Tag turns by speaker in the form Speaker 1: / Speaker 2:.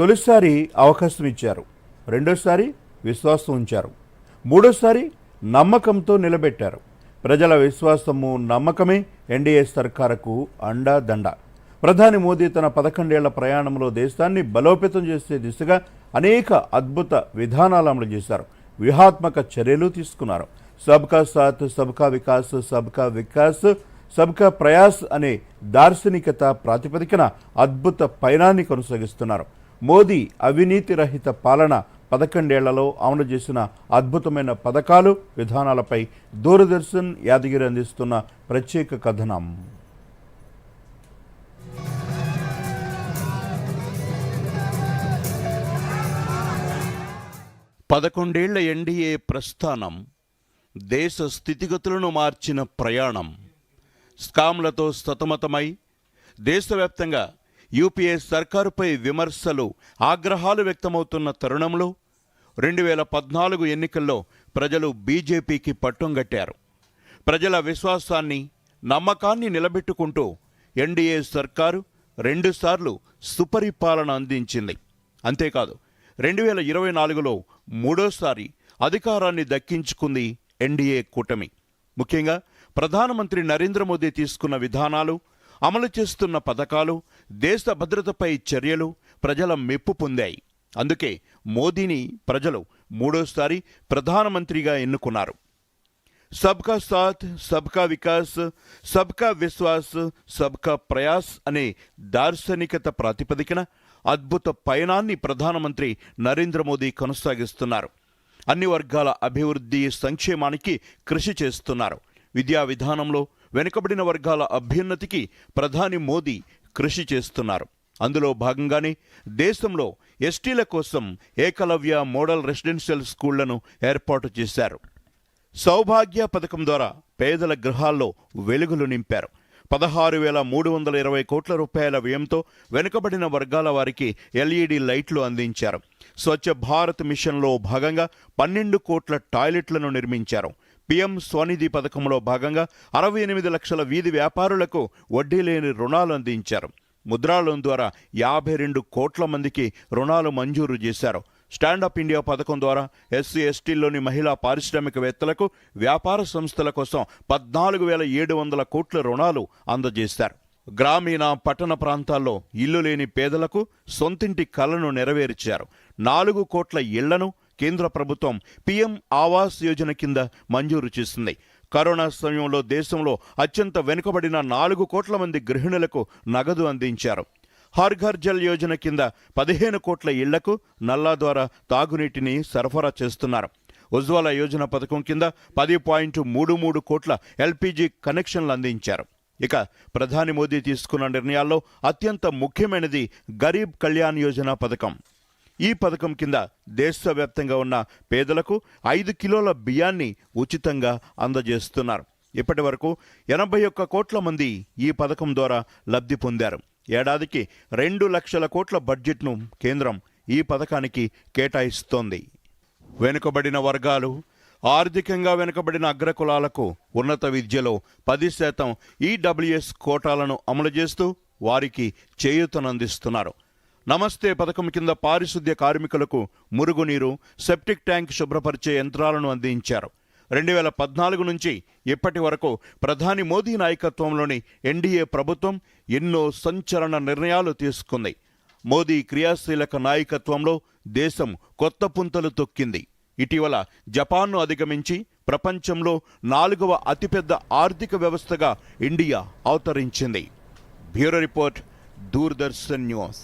Speaker 1: తొలిసారి అవకాశం ఇచ్చారు. రెండోసారి విశ్వాసం ఉంచారు. మూడోసారి నమ్మకంతో నిలబెట్టారు. ప్రజల విశ్వాసము నమ్మకమే ఎన్డీఏ సర్కారుకు అండా దండ. ప్రధాని మోదీ తన పదకొండేళ్ళ ప్రయాణంలో దేశాన్ని బలోపేతం చేసే దిశగా అనేక అద్భుత విధానాలు అమలు చేశారు. వ్యూహాత్మక చర్యలు తీసుకున్నారు. సబ్కా సాత్ సబ్కా వికాస్ సబ్కా వికాస్ సబ్కా ప్రయాస్ అనే దార్శనికత ప్రాతిపదికన అద్భుత పయనాన్ని కొనసాగిస్తున్నారు. మోదీ అవినీతి రహిత పాలన పదకొండేళ్ళలో అమలు చేసిన అద్భుతమైన పథకాలు విధానాలపై దూరదర్శన్ యాదగిరి అందిస్తున్న ప్రత్యేక కథనం.
Speaker 2: పదకొండేళ్ళ ఎన్డీఏ ప్రస్థానం దేశ స్థితిగతులను మార్చిన ప్రయాణం. స్కామ్లతో సతమతమై దేశవ్యాప్తంగా యూపీఏ సర్కారుపై విమర్శలు ఆగ్రహాలు వ్యక్తమవుతున్న తరుణంలో రెండు వేల పద్నాలుగు ఎన్నికల్లో ప్రజలు బీజేపీకి పట్టంగట్టారు ప్రజల విశ్వాసాన్ని నమ్మకాన్ని నిలబెట్టుకుంటూ ఎన్డీఏ సర్కారు రెండుసార్లు సుపరిపాలన అందించింది. అంతేకాదు రెండు వేల ఇరవై నాలుగులో మూడోసారి అధికారాన్ని దక్కించుకుంది ఎన్డీఏ కూటమి. ముఖ్యంగా ప్రధానమంత్రి నరేంద్ర మోదీ తీసుకున్న విధానాలు అమలు చేస్తున్న పథకాలు దేశ భద్రతపై చర్యలు ప్రజల మెప్పు పొందాయి. అందుకే మోదీని ప్రజలు మూడోసారి ప్రధానమంత్రిగా ఎన్నుకున్నారు. సబ్కా సాత్ సబ్కా వికాస్ సబ్కా విశ్వాస్ సబ్కా ప్రయాస్ అనే దార్శనికత ప్రాతిపదికన అద్భుత పయనాన్ని ప్రధానమంత్రి నరేంద్ర మోదీ కొనసాగిస్తున్నారు. అన్ని వర్గాల అభివృద్ధి సంక్షేమానికి కృషి చేస్తున్నారు. విద్యా విధానంలో వెనుకబడిన వర్గాల అభ్యున్నతికి ప్రధాని మోదీ కృషి చేస్తున్నారు. అందులో భాగంగానే దేశంలో ఎస్టీల కోసం ఏకలవ్య మోడల్ రెసిడెన్షియల్ స్కూళ్ళను ఏర్పాటు చేశారు. సౌభాగ్య పథకం ద్వారా పేదల గృహాల్లో వెలుగులు నింపారు. పదహారు వేల మూడు వందల ఇరవై కోట్ల రూపాయల వ్యయంతో వెనుకబడిన వర్గాల వారికి ఎల్ఈడి లైట్లు అందించారు. స్వచ్ఛ భారత్ మిషన్లో భాగంగా పన్నెండు కోట్ల టాయిలెట్లను నిర్మించారు. పీఎం స్వనిధి పథకంలో భాగంగా అరవై ఎనిమిది లక్షల వీధి వ్యాపారులకు వడ్డీ లేని రుణాలు అందించారు. ముద్రా లోన్ ద్వారా యాభై రెండు కోట్ల మందికి రుణాలు మంజూరు చేశారు. స్టాండప్ ఇండియా పథకం ద్వారా ఎస్సీ ఎస్టీల్లోని మహిళా పారిశ్రామికవేత్తలకు వ్యాపార సంస్థల కోసం పద్నాలుగు వేల ఏడు వందల కోట్ల రుణాలు అందజేశారు. గ్రామీణ పట్టణ ప్రాంతాల్లో ఇల్లు లేని పేదలకు సొంతింటి కలను నెరవేర్చారు. నాలుగు కోట్ల ఇళ్ళను కేంద్ర ప్రభుత్వం పీఎం ఆవాస్ యోజన కింద మంజూరు చేసింది. కరోనా సమయంలో దేశంలో అత్యంత వెనుకబడిన నాలుగు కోట్ల మంది గృహిణులకు నగదు అందించారు. హర్ ఘర్ జల్ యోజన కింద పదిహేను కోట్ల ఇళ్ళకు నల్లా ద్వారా తాగునీటిని సరఫరా చేస్తున్నారు. ఉజ్వల యోజన పథకం కింద పది పాయింట్ మూడు మూడు కోట్ల ఎల్పిజి కనెక్షన్లు అందించారు. ఇక ప్రధాని మోదీ తీసుకున్న నిర్ణయాల్లో అత్యంత ముఖ్యమైనది గరీబ్ కళ్యాణ్ యోజన పథకం. ఈ పథకం కింద దేశవ్యాప్తంగా ఉన్న పేదలకు ఐదు కిలోల బియ్యాన్ని ఉచితంగా అందజేస్తున్నారు. ఇప్పటి వరకు ఎనభై ఒక్క కోట్ల మంది ఈ పథకం ద్వారా లబ్ధి పొందారు. ఏడాదికి రెండు లక్షల కోట్ల బడ్జెట్ను కేంద్రం ఈ పథకానికి కేటాయిస్తోంది. వెనుకబడిన వర్గాలు ఆర్థికంగా వెనుకబడిన అగ్రకులాలకు ఉన్నత విద్యలో పది శాతం ఈడబ్ల్యూఎస్ కోటాలను అమలు చేస్తూ వారికి చేయూతనందిస్తున్నారు. నమస్తే పథకం కింద పారిశుద్ధ్య కార్మికులకు మురుగునీరు సెప్టిక్ ట్యాంక్ శుభ్రపరిచే యంత్రాలను అందించారు. రెండు వేల పద్నాలుగు నుంచి ఇప్పటి వరకు ప్రధాని మోదీ నాయకత్వంలోని ఎన్డీఏ ప్రభుత్వం ఎన్నో సంచలన నిర్ణయాలు తీసుకుంది. మోదీ క్రియాశీలక నాయకత్వంలో దేశం కొత్త పుంతలు తొక్కింది. ఇటీవల జపాన్ను అధిగమించి ప్రపంచంలో నాలుగవ అతిపెద్ద ఆర్థిక వ్యవస్థగా ఇండియా అవతరించింది. Bureau report Doordarshan news.